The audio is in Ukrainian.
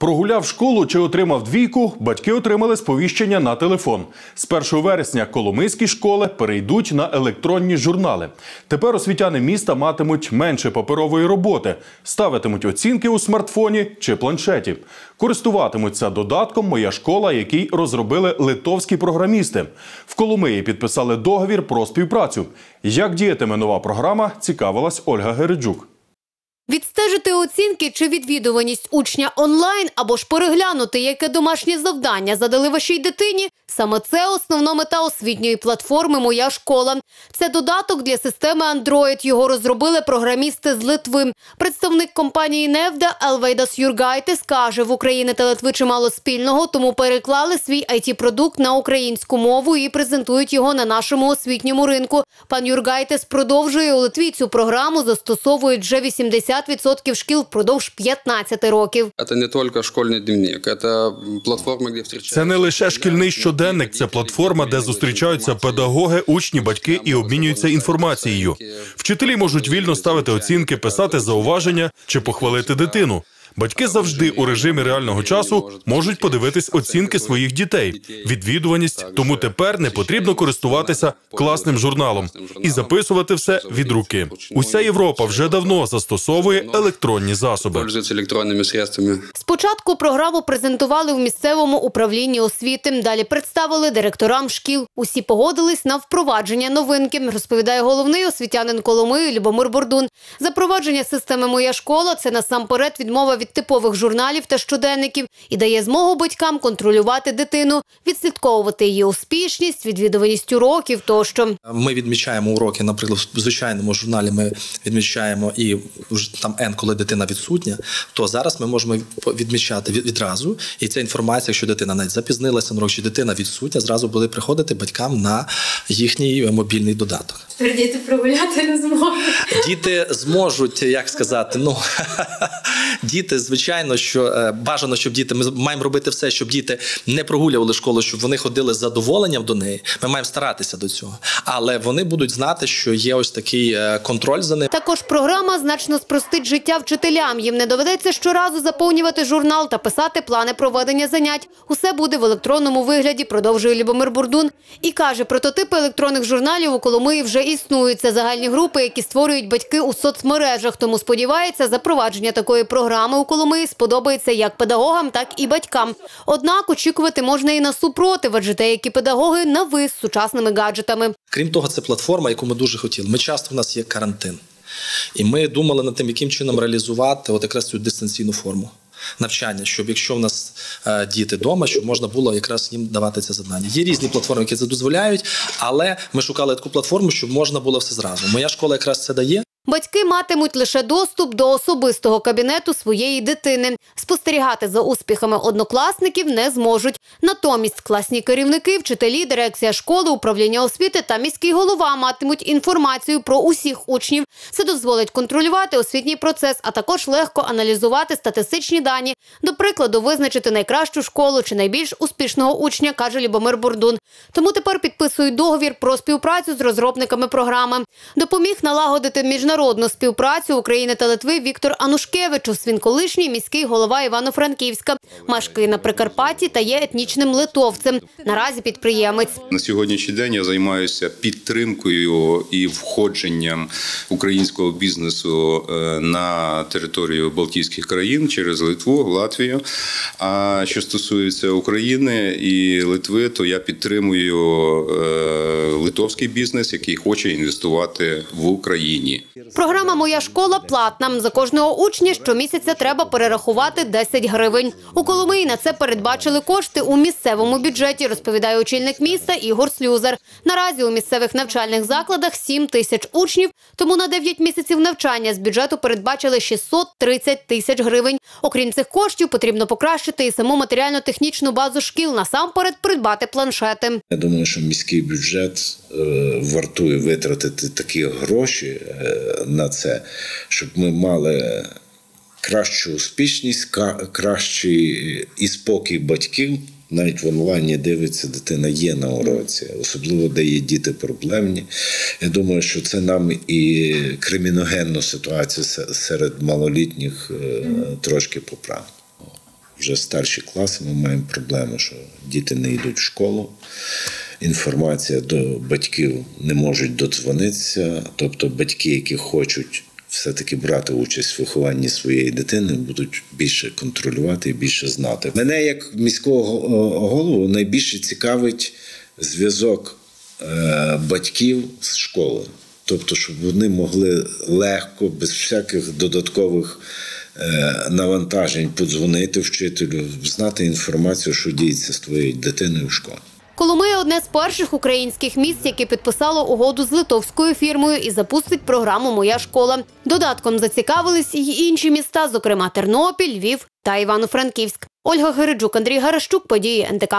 Прогуляв школу чи отримав двійку, батьки отримали сповіщення на телефон. З 1 вересня коломийські школи перейдуть на електронні журнали. Тепер освітяни міста матимуть менше паперової роботи, ставитимуть оцінки у смартфоні чи планшеті. Користуватимуться додатком Моя школа, який розробили литовські програмісти. В Коломиї підписали договір про співпрацю. Як діятиме нова програма, цікавилась Ольга Гереджук. Відстежити оцінки чи відвідуваність учня онлайн або ж переглянути, яке домашнє завдання задали вашій дитині. Саме це основна мета освітньої платформи Моя школа. Це додаток для системи Android. Його розробили програмісти з Литви. Представник компанії Невда Елвейдас Юргайтис каже, в Україні та Литви чимало спільного, тому переклали свій it продукт на українську мову і презентують його на нашому освітньому ринку. Пан Юргайтис продовжує у Литві цю програму застосовують вже 80% шкіл впродовж 15 років. Это не только школьный дневник, это платформа, где встречаются... Це не лише шкільний щоденник, це платформа, де зустрічаються педагоги, учні, батьки і обмінюються інформацією. Вчителі можуть вільно ставити оцінки, писати зауваження чи похвалити дитину. Батьки завжди у режимі реального часу можуть подивитись оцінки своїх дітей, відвідуваність. Тому тепер не потрібно користуватися класним журналом і записувати все від руки. Уся Європа вже давно застосовує електронні засоби. Электронными средствами. Спочатку програму презентували у місцевому управлінні освіти. Далі представили директорам шкіл. Усі погодились на впровадження новинки, розповідає головний освітянин Коломиї Любомир Бордун. Запровадження системи Моя школа це насамперед відмова від типових журналів та щоденників і дає змогу батькам контролювати дитину, відслідковувати її успішність, відвідуваність уроків тощо. Ми відмічаємо уроки, наприклад, в звичайному журналі ми відмічаємо і там N, коли дитина відсутня, то зараз ми можемо відмічати відразу. І ця інформація, якщо дитина навіть запізнилася на урок, чи дитина відсутня, зразу буде приходити батькам на їхній мобільний додаток. Тепер діти прогуляти не зможуть. Діти зможуть, як сказати, ну діти, звичайно, що е, бажано, щоб діти ми маємо робити все, щоб діти не прогулювали школу, щоб вони ходили з задоволенням до неї. Ми маємо старатися до цього, але вони будуть знати, що є ось такий е, контроль за ним. Також програма значно спростить життя вчителям. Їм не доведеться щоразу заповнювати журнал та писати плани проведення занять. Усе буде в електронному вигляді, продовжує Любомир Бурдун. І каже, прототипи електронних журналів у Коломиї вже існують. Це загальні групи, які створюють батьки у соцмережах. Тому сподівається, запровадження такої програми у Коломиї сподобається як педагогам, так і батькам. Однак очікувати можна і на супротив, адже деякі педагоги навис з сучасними гаджетами. Крім того, це платформа, яку ми дуже хотіли. Ми часто в нас є карантин, і ми думали над тим, яким чином реалізувати от якраз цю дистанційну форму. Навчання, щоб якщо в нас е, діти вдома, щоб можна було якраз їм давати це завдання. Є різні платформи, які це дозволяють, але ми шукали таку платформу, щоб можна було все зразу. Моя школа якраз це дає. Батьки матимуть лише доступ до особистого кабінету своєї дитини. Спостерігати за успіхами однокласників не зможуть. Натомість класні керівники, вчителі, дирекція школи, управління освіти та міський голова матимуть інформацію про усіх учнів. Це дозволить контролювати освітній процес, а також легко аналізувати статистичні дані. До прикладу, визначити найкращу школу чи найбільш успішного учня, каже Любомир Бурдун. Тому тепер підписують договір про співпрацю з розробниками програми. Допоміг налагодити міжнародну співпрацю України та Литви Віктор Анушкевичус. Він колишній міський голова Івано-Франківська, мешкає на Прикарпатті та є етнічним литовцем. Наразі підприємець. На сьогоднішній день я займаюся підтримкою і входженням українського бізнесу е, на територію Балтійських країн через Литву, Латвію. А що стосується України і Литви, то я підтримую е, литовський бізнес, який хоче інвестувати в Україні. Програма Моя школа платна. За кожного учня щомісяця треба перерахувати 10 гривень. У Коломиї на це передбачили кошти у місцевому бюджеті, розповідає очільник міста Ігор Слюзар. Наразі у місцевих навчальних закладах 7 тисяч учнів, тому на 9 місяців навчання з бюджету передбачили 630 тисяч гривень. Окрім цих коштів, потрібно покращити і саму матеріально-технічну базу шкіл, насамперед придбати планшети. Я думаю, що міський бюджет е, вартує витратити такі гроші е, на це, щоб ми мали кращу успішність, кращий і спокій батьків. Навіть в онлайні дивиться, дитина є на уроці, особливо де є діти проблемні. Я думаю, що це нам і криміногенну ситуацію серед малолітніх е, трошки поправить. вже старші класи, ми маємо проблему, що діти не йдуть в школу. Інформація до батьків не можуть додзвонитися. Тобто батьки, які хочуть все-таки брати участь в вихованні своєї дитини, будуть більше контролювати і більше знати. Мене, як міського голову, найбільше цікавить зв'язок е, батьків з школою. Тобто, щоб вони могли легко, без всяких додаткових е, навантажень подзвонити вчителю, знати інформацію, що діється з твоєю дитиною в школі. Коломия – одне з перших українських міст, яке підписало угоду з литовською фірмою і запустить програму Моя школа. Додатком зацікавились і інші міста, зокрема Тернопіль, Львів та Івано-Франківськ. Ольга Гериджук, Андрій Гарашчук, події НТК.